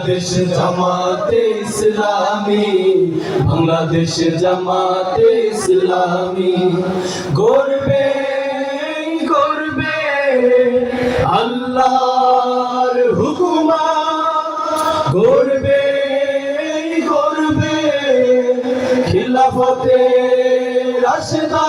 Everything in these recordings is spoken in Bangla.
বাংলাদেশ জামাতে ইসলামী বাংলাদেশ জামাতে ইসলামী। গর্বে গর্বে আল্লাহর হুকুমা। গর্বে গর্বে খিলাফতে রাশেদা।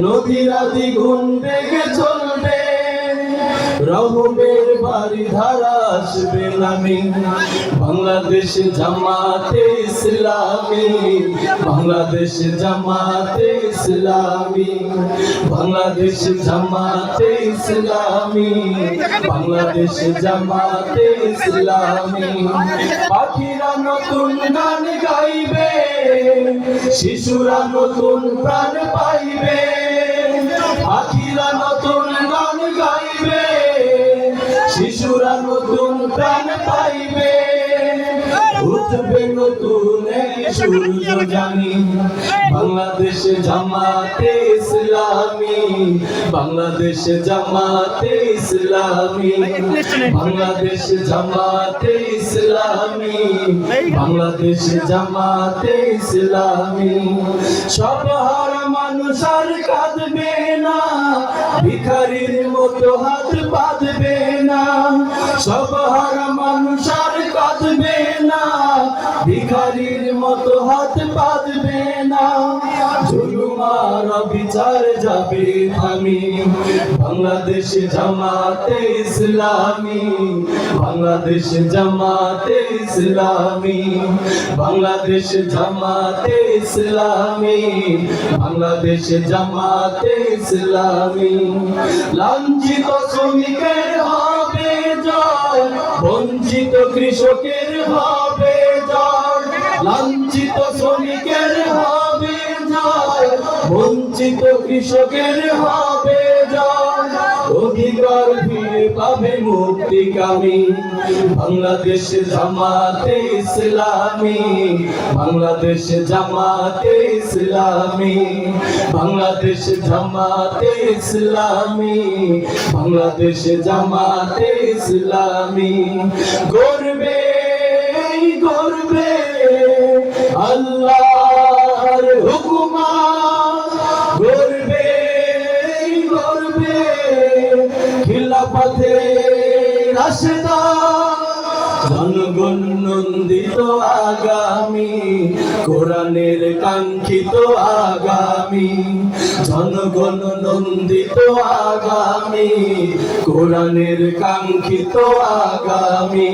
নদীরা দ্বিগুণ বেগে চলবে। রহমের বাড়ি ধারা আসবে নামি। বাংলাদেশ জামাতে ইসলামী। বাংলাদেশ জামাতে ইসলামী। বাংলাদেশ জামাতে ইসলামী। বাংলাদেশ জামাতে ইসলামী। পাখিরা নতুন গান গাইবে, শিশুরা নতুন প্রাণ পাইবে। নতুন প্রাণ পাইবে। উঠবে নতুন সূর্য জানি। বাংলাদেশ জামাতে ইসলামী, বাংলাদেশ জামাতে ইসলামী, বাংলাদেশ জামাতে ইসলামী, বাংলাদেশ জামাতে ইসলামী। সব হারা মানুষ আর কাঁদবে না, ভিখারির মতো হাত বাঁধবে না। আর কাঁদবে না, ভিখারির মতো হাত বাঁধবে না। জুলুমার বিচার যাবে আমি বাংলাদেশ জামাতে ইসলামী, বাংলাদেশ জামাতে ইসলামী, বাংলাদেশ জামাতে ইসলামী, বাংলাদেশ জামাতে ইসলামী। লাঞ্ছিত শ্রমিকের হবে বঞ্চিত কৃষকের হবে জয় লাঞ্ছিত শ্রমিকের হবে জয় বঞ্চিত কৃষকের হবে জয় অধিকার ফিরে পাবে মুক্তি কামি বাংলাদেশ জামাতে ইসলামী। বাংলাদেশ জামাতে ইসলামী। বাংলাদেশ জামাতে ইসলামী। বাংলাদেশ জামাতে ইসলামী। গর্বে গর্বে আল্লাহর খিলাফতে রাশেদা জনগণ আগামী কোরআনের কাঙ্ক্ষিত আগামী জনগণ নন্দিত আগামী কোরআনের কাঙ্ক্ষিত আগামী।